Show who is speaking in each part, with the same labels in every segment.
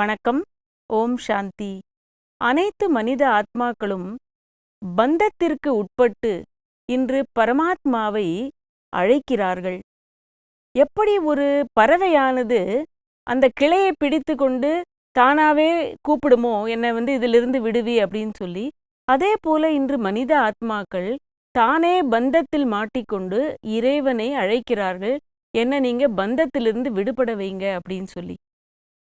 Speaker 1: வணக்கம். ஓம் சாந்தி. அனைத்து மனித ஆத்மாக்களும் பந்தத்திற்கு உட்பட்டு இன்று பரமாத்மாவை அழைக்கிறார்கள். எப்படி ஒரு பறவையானது அந்த கிளையை பிடித்து கொண்டு தானாவே கூப்பிடுமோ என்னை வந்து இதிலிருந்து விடுவி அப்படின்னு சொல்லி அதே போல இன்று மனித ஆத்மாக்கள் தானே பந்தத்தில் மாட்டிக்கொண்டு இறைவனை அழைக்கிறார்கள். என்ன நீங்க பந்தத்திலிருந்து விடுபட வைங்க அப்படின்னு சொல்லி.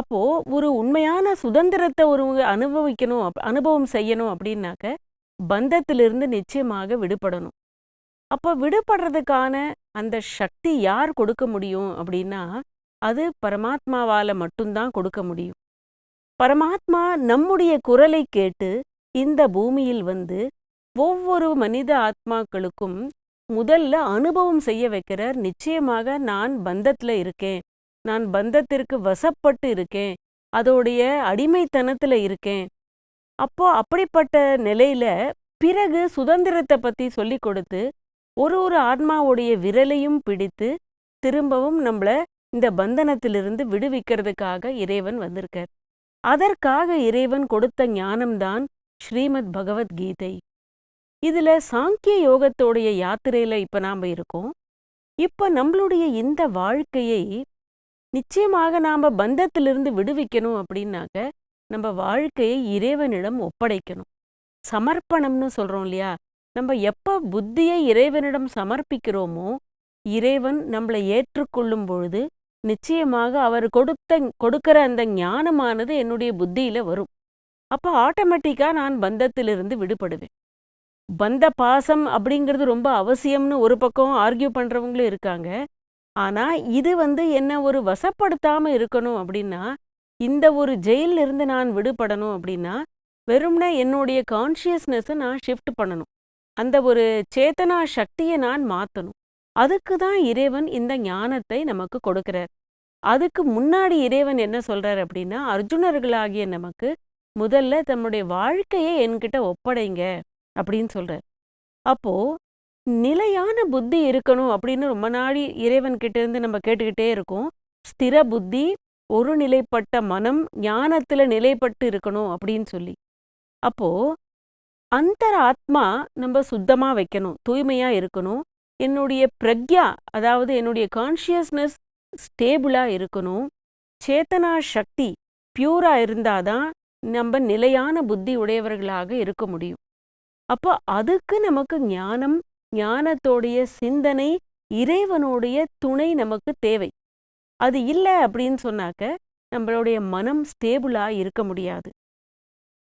Speaker 1: அப்போ ஒரு உண்மையான சுதந்திரத்தை ஒரு அனுபவிக்கணும் அனுபவம் செய்யணும் அப்படின்னாக்க பந்தத்திலிருந்து நிச்சயமாக விடுபடணும். அப்போ விடுபடுறதுக்கான அந்த சக்தி யார் கொடுக்க முடியும் அப்படின்னா அது பரமாத்மாவால மட்டும்தான் கொடுக்க முடியும். பரமாத்மா நம்முடைய குரலை கேட்டு இந்த பூமியில் வந்து ஒவ்வொரு மனித ஆத்மாக்களுக்கும் முதல்ல அனுபவம் செய்ய வைக்கிறார். நிச்சயமாக நான் பந்தத்துல இருக்கேன். நான் பந்தத்திற்கு வசப்பட்டு இருக்கேன். அதோடைய அடிமைத்தனத்துல இருக்கேன். அப்போ அப்படிப்பட்ட நிலையில பிறகு சுதந்திரத்தை பத்தி சொல்லி கொடுத்து ஒரு ஒரு ஆத்மாவுடைய விரலையும் பிடித்து திரும்பவும் நம்மள இந்த பந்தனத்திலிருந்து விடுவிக்கிறதுக்காக இறைவன் வந்திருக்கார். அதற்காக இறைவன் கொடுத்த ஞானம்தான் ஸ்ரீமத் பகவத்கீதை. இதுல சாங்கிய யோகத்தோடைய யாத்திரையில இப்ப நாம இருக்கோம். இப்ப நம்மளுடைய இந்த வாழ்க்கையை நிச்சயமாக நாம பந்தத்திலிருந்து விடுவிக்கணும் அப்படின்னாக்க நம்ம வாழ்க்கையை இறைவனிடம் ஒப்படைக்கணும். சமர்ப்பணம்னு சொல்றோம் இல்லையா? நம்ம எப்ப புத்தியை இறைவனிடம் சமர்ப்பிக்கிறோமோ இறைவன் நம்மளை ஏற்றுக்கொள்ளும் பொழுது நிச்சயமாக அவர் கொடுத்த கொடுக்கிற அந்த ஞானமானது என்னுடைய புத்தியில வரும். அப்ப ஆட்டோமேட்டிக்கா நான் பந்தத்திலிருந்து விடுபடுவேன். பந்த பாசம் அப்படிங்கிறது ரொம்ப அவசியம்னு ஒரு பக்கம் ஆர்கியூ பண்றவங்களும் இருக்காங்க. ஆனா இது வந்து என்ன ஒரு வசப்படுத்தாம இருக்கணும் அப்படின்னா இந்த ஒரு ஜெயில்ல இருந்து நான் விடுபடணும் அப்படின்னா வெறும்னா என்னுடைய கான்ஷியஸ்னஸை நான் ஷிஃப்ட் பண்ணணும். அந்த ஒரு சேத்தனா சக்தியை நான் மாற்றணும் அதுக்கு தான் இறைவன் இந்த ஞானத்தை நமக்கு கொடுக்கிறார். அதுக்கு முன்னாடி இறைவன் என்ன சொல்றார் அப்படின்னா அர்ஜுனர்களாகிய நமக்கு முதல்ல தம்முடைய வாழ்க்கையை என்கிட்ட ஒப்படைங்க அப்படின்னு சொல்றார். அப்போ நிலையான புத்தி இருக்கணும் அப்படின்னு ரொம்ப நாடி இறைவன் கிட்ட இருந்து நம்ம கேட்டுக்கிட்டே இருக்கோம். ஸ்திர புத்தி ஒரு நிலைப்பட்ட மனம் ஞானத்துல நிலைப்பட்டு இருக்கணும் அப்படின்னு சொல்லி. அப்போ அந்தர ஆத்மா நம்ம சுத்தமா வைக்கணும் தூய்மையா இருக்கணும். என்னுடைய பிரக்யா அதாவது என்னுடைய கான்ஷியஸ்னஸ் ஸ்டேபிளா இருக்கணும். சேத்தனா சக்தி பியூரா இருந்தாதான் நம்ம நிலையான புத்தி உடையவர்களாக இருக்க முடியும். அப்போ அதுக்கு நமக்கு ஞானம் ஞானத்தோடைய சிந்தனை இறைவனுடைய துணை நமக்கு தேவை. அது இல்லை அப்படின்னு சொன்னாக்க நம்மளுடைய மனம் ஸ்டேபிளா இருக்க முடியாது.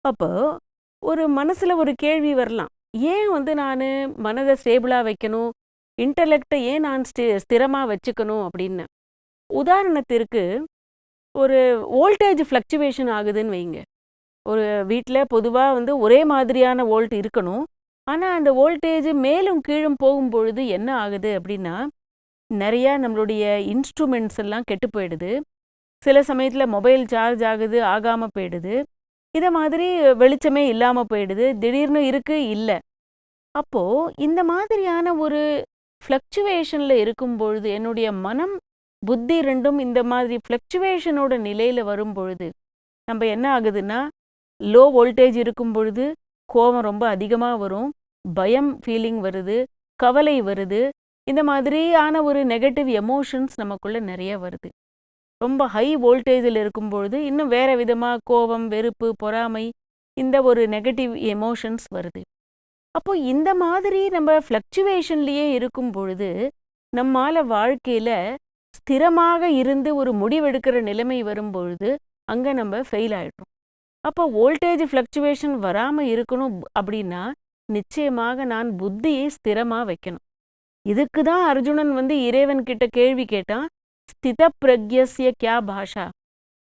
Speaker 1: அப்போ ஒரு மனசுல ஒரு கேள்வி வரலாம். ஏன் வந்து நான் மனதை ஸ்டேபிளா வைக்கணும்? இன்டலெக்டை ஏன் நான் ஸ்டே ஸ்திரமா வச்சுக்கணும் அப்படின்னு. உதாரணத்திற்கு ஒரு வோல்டேஜ் ஃப்ளக்சுவேஷன் ஆகுதுன்னு வைங்க. ஒரு வீட்டில் பொதுவாக வந்து ஒரே மாதிரியான வோல்ட் இருக்கணும். ஆனால் அந்த வோல்டேஜ் மேலும் கீழும் போகும்பொழுது என்ன ஆகுது அப்படின்னா நிறையா நம்மளுடைய இன்ஸ்ட்ருமெண்ட்ஸ் எல்லாம் கெட்டு போயிடுது. சில சமயத்தில் மொபைல் சார்ஜ் ஆகுது ஆகாமல் போயிடுது. இதை மாதிரி வெளிச்சமே இல்லாமல் போயிடுது. திடீர்னு இருக்குது இல்லை. அப்போது இந்த மாதிரியான ஒரு ஃப்ளக்சுவேஷனில் இருக்கும் பொழுது என்னுடைய மனம் புத்தி ரெண்டும் இந்த மாதிரி ஃப்ளக்சுவேஷனோட நிலையில் வரும் பொழுது நம்ம என்ன ஆகுதுன்னா லோ வோல்டேஜ் இருக்கும் பொழுது கோபம் ரொம்ப அதிகமாக வரும். பயம் ஃபீலிங் வருது. கவலை வருது. இந்த மாதிரியான ஒரு நெகட்டிவ் எமோஷன்ஸ் நமக்குள்ள நிறைய வருது. ரொம்ப ஹை வோல்டேஜில் இருக்கும் பொழுது இன்னும் வேற விதமாக கோபம் வெறுப்பு பொறாமை இந்த ஒரு நெகட்டிவ் எமோஷன்ஸ் வருது. அப்போ இந்த மாதிரி நம்ம ஃப்ளக்சுவேஷன்லேயே இருக்கும் பொழுது நம்மால வாழ்க்கையில ஸ்திரமாக இருந்து ஒரு முடிவெடுக்கிற நிலைமை வரும் பொழுது அங்க நம்ம ஃபெயில் ஆயிடுறோம். அப்போ வோல்டேஜ் ஃப்ளக்சுவேஷன் வராம இருக்கணும் அப்படின்னா நிச்சயமாக நான் புத்தியை ஸ்திரமா வைக்கணும். இதுக்கு தான் அர்ஜுனன் வந்து இறைவன் கிட்ட கேள்வி கேட்டான் ஸ்தித பிரக்யஸ்ய கியா பாஷா?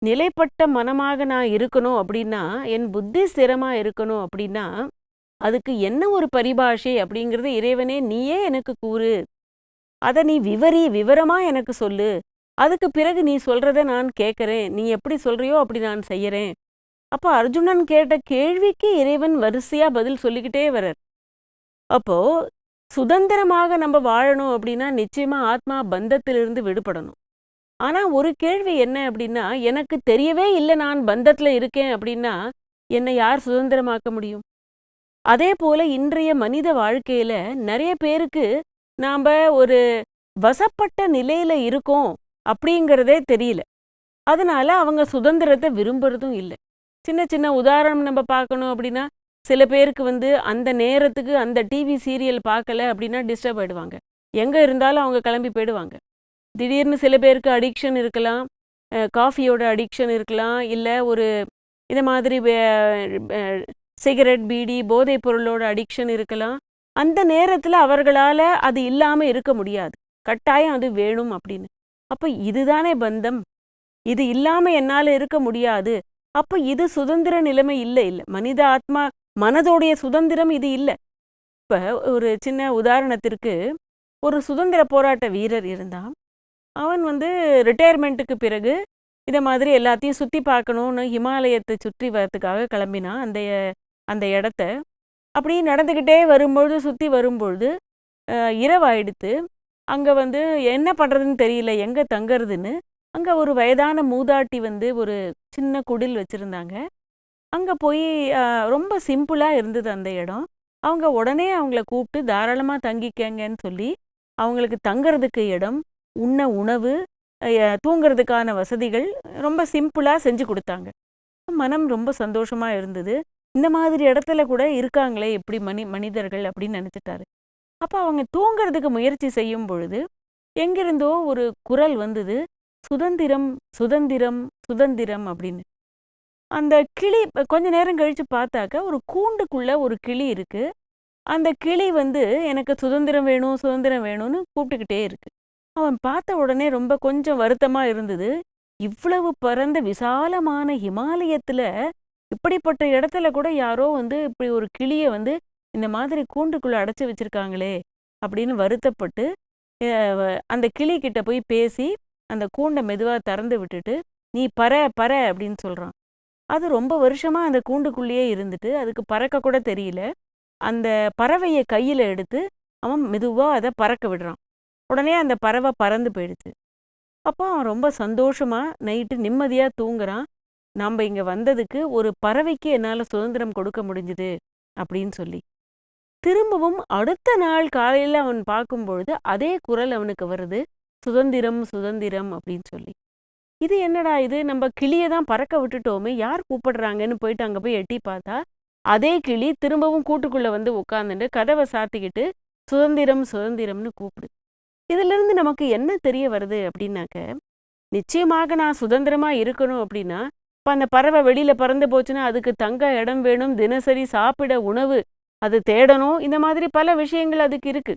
Speaker 1: நிலைப்பட்ட மனமாக நான் இருக்கணும் அப்படின்னா என் புத்தி ஸ்திரமா இருக்கணும் அப்படின்னா அதுக்கு என்ன ஒரு பரிபாஷை அப்படிங்கறது இறைவனே நீயே எனக்கு கூறு. அதை நீ விவரி விவரமா எனக்கு சொல்லு. அதுக்கு பிறகு நீ சொல்றத நான் கேட்கறேன் நீ எப்படி சொல்றியோ அப்படி நான் செய்யறேன். அப்போ அர்ஜுனன் கேட்ட கேள்விக்கு இறைவன் வரிசையா பதில் சொல்லிக்கிட்டே வர்றார். அப்போ சுதந்திரமாக நம்ம வாழணும் அப்படின்னா நிச்சயமா ஆத்மா பந்தத்திலிருந்து விடுபடணும். ஆனா ஒரு கேள்வி என்ன அப்படின்னா எனக்கு தெரியவே இல்லை நான் பந்தத்துல இருக்கேன் அப்படின்னா என்னை யார் சுதந்திரமாக்க முடியும்? அதே போல இன்றைய மனித வாழ்க்கையில நிறைய பேருக்கு நாம ஒரு வசப்பட்ட நிலையில இருக்கோம் அப்படிங்கிறதே தெரியல. அதனால அவங்க சுதந்திரத்தை விரும்புறதும் இல்லை. சின்ன சின்ன உதாரணம் நம்ம பார்க்கணும் அப்படின்னா சில பேருக்கு வந்து அந்த நேரத்துக்கு அந்த டிவி சீரியல் பார்க்கல அப்படின்னா டிஸ்டர்ப் ஆயிடுவாங்க. எங்க இருந்தாலும் அவங்க கிளம்பி போயிடுவாங்க. திடீர்னு சில பேருக்கு அடிக்ஷன் இருக்கலாம் காஃபியோட அடிக்ஷன் இருக்கலாம் இல்லை ஒரு இந்த மாதிரி சிகரெட் பீடி போதைப் பொருளோட அடிக்ஷன் இருக்கலாம். அந்த நேரத்தில் அவர்களால் அது இல்லாமல் இருக்க முடியாது. கட்டாயம் அது வேணும் அப்படின்னு. அப்போ இதுதானே பந்தம். இது இல்லாமல் என்னால் இருக்க முடியாது. அப்போ இது சுதந்திர நிலைமை இல்லை இல்லை. மனித ஆத்மா மனதோடைய சுதந்திரம் இது இல்லை. இப்போ ஒரு சின்ன உதாரணத்திற்கு ஒரு சுதந்திர போராட்ட வீரர் இருந்தான். அவன் வந்து ரிட்டையர்மெண்ட்டுக்கு பிறகு இதை மாதிரி எல்லாத்தையும் சுற்றி பார்க்கணுன்னு ஹிமாலயத்தை சுற்றி வரத்துக்காக கிளம்பினான். அந்த அந்த இடத்த. அப்படி நடந்துக்கிட்டே வரும்பொழுது சுற்றி வரும்பொழுது இரவாயிடுத்து அங்கே வந்து என்ன பண்ணுறதுன்னு தெரியல எங்கே தங்கறதுன்னு அங்கே ஒரு வயதான மூதாட்டி வந்து ஒரு சின்ன குடில் வச்சுருந்தாங்க. அங்கே போய் ரொம்ப சிம்பிளாக இருந்தது அந்த இடம். அவங்க உடனே அவங்கள கூப்பிட்டு தாராளமாக தங்கிக்கங்கன்னு சொல்லி அவங்களுக்கு தங்கிறதுக்கு இடம் உண்ண உணவு தூங்கிறதுக்கான தூங்குறதுக்கான வசதிகள் ரொம்ப சிம்பிளாக செஞ்சு கொடுத்தாங்க. மனம் ரொம்ப சந்தோஷமா இருந்தது. இந்த மாதிரி இடத்துல கூட இருக்காங்களே எப்படி மனி மனிதர்கள் அப்படின்னு நினச்சிட்டாரு. அப்போ அவங்க தூங்குறதுக்கு முயற்சி செய்யும் பொழுது எங்கிருந்தோ ஒரு குரல் வந்தது. சுதந்திரம் சுதந்திரம் சுதந்திரம் அப்படின்னு. அந்த கிளி கொஞ்ச நேரம் கழிச்சு பார்த்தாக்க ஒரு கூண்டுக்குள்ள ஒரு கிளி இருக்கு. அந்த கிளி வந்து எனக்கு சுதந்திரம் வேணும் சுதந்திரம் வேணும்னு கூப்பிட்டுக்கிட்டே இருக்கு. அவன் பார்த்த உடனே ரொம்ப கொஞ்சம் வருத்தமா இருந்தது. இவ்வளவு பரந்த விசாலமான ஹிமாலயத்துல இப்படிப்பட்ட இடத்துல கூட யாரோ வந்து இப்படி ஒரு கிளியை வந்து இந்த மாதிரி கூண்டுக்குள்ள அடைச்சி வச்சிருக்காங்களே அப்படின்னு வருத்தப்பட்டு அந்த கிளி கிட்ட போய் பேசி அந்த கூண்டை மெதுவா திறந்து விட்டுட்டு நீ பற பற அப்படின்னு சொல்றான். அது ரொம்ப வருஷமா அந்த கூண்டுக்குள்ளேயே இருந்துட்டு அதுக்கு பறக்க கூட தெரியல. அந்த பறவையை கையில எடுத்து அவன் மெதுவா அதை பறக்க விடுறான். உடனே அந்த பறவை பறந்து போயிடுச்சு. அப்போ அவன் ரொம்ப சந்தோஷமா நைட்டு நிம்மதியா தூங்குறான். நம்ம இங்க வந்ததுக்கு ஒரு பறவைக்கு என்னால சுதந்திரம் கொடுக்க முடிஞ்சுது அப்படின்னு சொல்லி. திரும்பவும் அடுத்த நாள் காலையில அவன் பார்க்கும்பொழுது அதே குரல் அவனுக்கு வருது. சுதந்திரம் சுதந்திரம் அப்படின்னு சொல்லி. இது என்னடா இது? நம்ம கிளியை தான் பறக்க விட்டுட்டோமே யார் கூப்பிடுறாங்கன்னு போயிட்டு அங்க போய் எட்டி பார்த்தா அதே கிளி திரும்பவும் கூட்டுக்குள்ள வந்து உட்காந்துட்டு கதவை சாத்திக்கிட்டு சுதந்திரம் சுதந்திரம்னு கூப்பிடு. இதுல இருந்து நமக்கு என்ன தெரிய வருது அப்படின்னாக்க நிச்சயமாக நான் சுதந்திரமா இருக்கணும் அப்படின்னா இப்ப அந்த பறவை வெளியில பறந்து போச்சுன்னா அதுக்கு தங்க இடம் வேணும் தினசரி சாப்பிட உணவு அது தேடணும் இந்த மாதிரி பல விஷயங்கள் அதுக்கு இருக்கு.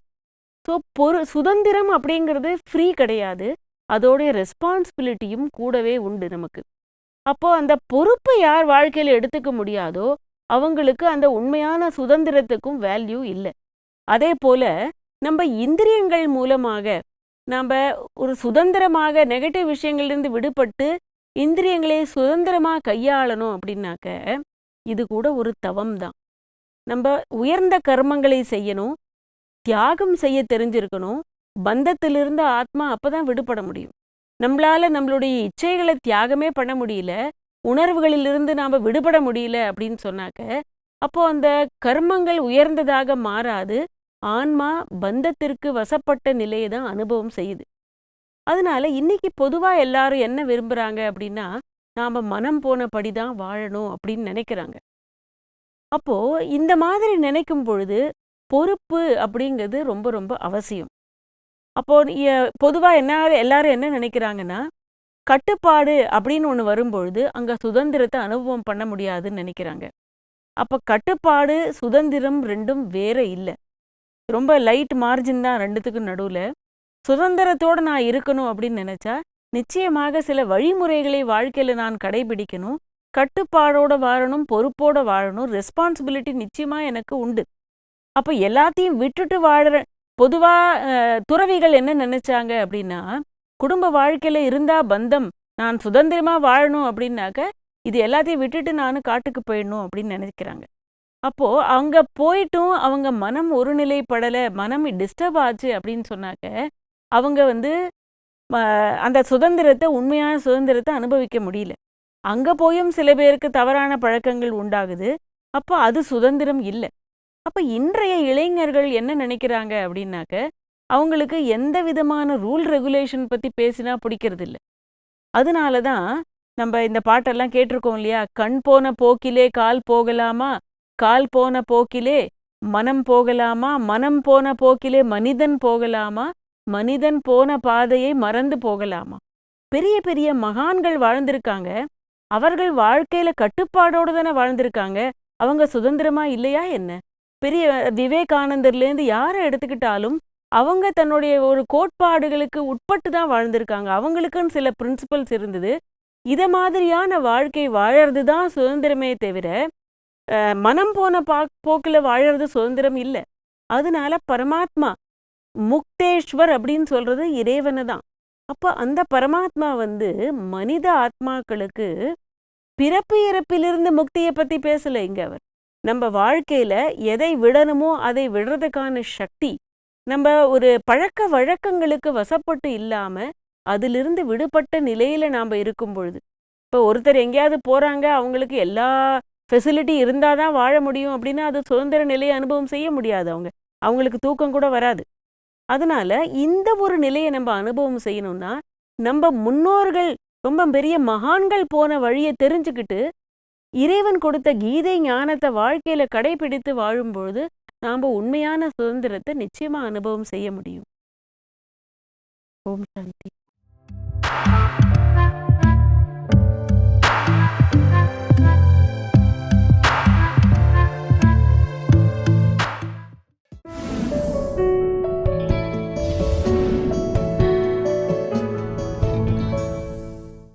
Speaker 1: ஸோ பொரு சுதந்திரம் அப்படிங்கிறது ஃப்ரீ கிடையாது. அதோடைய ரெஸ்பான்சிபிலிட்டியும் கூடவே உண்டு நமக்கு. அப்போ அந்த பொறுப்பை யார் வாழ்க்கையில எடுத்துக்க முடியாதோ அவங்களுக்கு அந்த உண்மையான சுதந்திரத்துக்கும் வேல்யூ இல்லை. அதே போல நம்ம இந்திரியங்கள் மூலமாக நம்ம ஒரு சுதந்திரமாக நெகட்டிவ் விஷயங்கள்லேருந்து விடுபட்டு இந்திரியங்களை சுதந்திரமா கையாளணும் அப்படின்னாக்க இது கூட ஒரு தவம் தான். நம்ம உயர்ந்த கர்மங்களை செய்யணும் தியாகம் செய்ய தெரிஞ்சிருக்கணும். பந்தத்திலிருந்து ஆத்மா அப்பதான் விடுபட முடியும். நம்மளால நம்மளுடைய இச்சைகளை தியாகமே பண்ண முடியல. உணர்வுகளிலிருந்து நாம விடுபட முடியல அப்படின்னு சொன்னாக்க அப்போ அந்த கர்மங்கள் உயர்ந்ததாக மாறாது. ஆன்மா பந்தத்திற்கு வசப்பட்ட நிலையை தான் அனுபவம் செய்யுது. அதனால இன்னைக்கு பொதுவா எல்லாரும் என்ன விரும்புறாங்க அப்படின்னா நாம மனம் போனபடி தான் வாழணும் அப்படின்னு நினைக்கிறாங்க. அப்போ இந்த மாதிரி நினைக்கும் பொழுது பொறுப்பு அப்படிங்கிறது ரொம்ப ரொம்ப அவசியம். அப்போ பொதுவாக பொதுவா என்ன எல்லாரும் என்ன நினைக்கிறாங்கன்னா கட்டுப்பாடு அப்படின்னு ஒன்று வரும்பொழுது அங்க சுதந்திரத்தை அனுபவம் பண்ண முடியாதுன்னு நினைக்கிறாங்க. அப்ப கட்டுப்பாடு சுதந்திரம் ரெண்டும் வேற இல்லை. ரொம்ப லைட் மார்ஜின் தான் ரெண்டுத்துக்கும் நடுவுல. சுதந்திரத்தோட நான் இருக்கணும் அப்படின்னு நினைச்சா நிச்சயமாக சில வழிமுறைகளை வாழ்க்கையில நான் கடைபிடிக்கணும். கட்டுப்பாடோட வாழணும் பொறுப்போட வாழணும் ரெஸ்பான்சிபிலிட்டி நிச்சயமா எனக்கு உண்டு. அப்போ எல்லாத்தையும் விட்டுட்டு வாழ்கிற பொதுவா அஹ், துறவிகள் என்ன நினைச்சாங்க அப்படின்னா குடும்ப வாழ்க்கையில இருந்தா பந்தம் நான் சுதந்திரமா வாழணும் அப்படின்னாக்க இது எல்லாத்தையும் விட்டுட்டு நான் காட்டுக்கு போயிடணும் அப்படின்னு நினைக்கிறாங்க. அப்போ அங்கே போயிட்டும் அவங்க மனம் ஒருநிலைப்படலை மனம் டிஸ்டர்ப் ஆச்சு அப்படின்னு சொன்னாக்க அவங்க வந்து அந்த சுதந்திரத்தை உண்மையான சுதந்திரத்தை அனுபவிக்க முடியல. அங்க போயும் சில பேருக்கு தவறான பழக்கங்கள் உண்டாகுது. அப்போ அது சுதந்திரம் இல்லை. அப்ப இன்றைய இளைஞர்கள் என்ன நினைக்கிறாங்க அப்படின்னாக்க அவங்களுக்கு எந்த விதமான ரூல் ரெகுலேஷன் பத்தி பேசினா பிடிக்கிறது இல்ல அதனால தான் நம்ம இந்த பாட்டெல்லாம் கேட்டிருக்கோம் இல்லையா? கண் போன போக்கிலே கால் போகலாமா? கால் போன போக்கிலே மனம் போகலாமா? மனம் போன போக்கிலே மனிதன் போகலாமா? மனிதன் போன பாதையை மறந்து போகலாமா? பெரிய பெரிய மகான்கள் வாழ்ந்திருக்காங்க. அவர்கள் வாழ்க்கையில கட்டுப்பாடோடு தானே வாழ்ந்திருக்காங்க. அவங்க சுதந்திரமா இல்லையா என்ன? பெரிய விவேகானந்தர்லேருந்து யாரை எடுத்துக்கிட்டாலும் அவங்க தன்னுடைய ஒரு கோட்பாடுகளுக்கு உட்பட்டு தான் வாழ்ந்திருக்காங்க. அவங்களுக்குன்னு சில பிரின்சிபல்ஸ் இருந்தது. இத மாதிரியான வாழ்க்கை வாழறது தான் சுதந்திரமே தவிர மனம் போன பா போக்கில் வாழறது சுதந்திரம் இல்லை. அதனால பரமாத்மா முக்தேஸ்வர் அப்படின்னு சொல்றது இறைவனை தான். அப்போ அந்த பரமாத்மா வந்து மனித ஆத்மாக்களுக்கு பிறப்பு இறப்பிலிருந்து முக்தியை பத்தி பேசல இங்க அவர். நம்ம வாழ்க்கையில எதை விடணுமோ அதை விடுறதுக்கான சக்தி நம்ம ஒரு பழக்க வழக்கங்களுக்கு வசப்பட்டு இல்லாம அதிலிருந்து விடுபட்ட நிலையில நாம இருக்கும் பொழுது. இப்போ ஒருத்தர் எங்கேயாவது போறாங்க அவங்களுக்கு எல்லா ஃபெசிலிட்டி இருந்தாதான் வாழ முடியும் அப்படின்னா அது சுதந்திர நிலையை அனுபவம் செய்ய முடியாது அவங்க. அவங்களுக்கு தூக்கம் கூட வராது. அதனால இந்த ஒரு நிலையை நம்ம அனுபவம் செய்யணும்னா நம்ம முன்னோர்கள் ரொம்ப பெரிய மகான்கள் போன வழியை தெரிஞ்சுக்கிட்டு இறைவன் கொடுத்த கீதை ஞானத்தை வாழ்க்கையில கடைபிடித்து வாழும்பொழுது நாம உண்மையான சுதந்திரத்தை நிச்சயமா அனுபவம் செய்ய முடியும். ஓம் சாந்தி.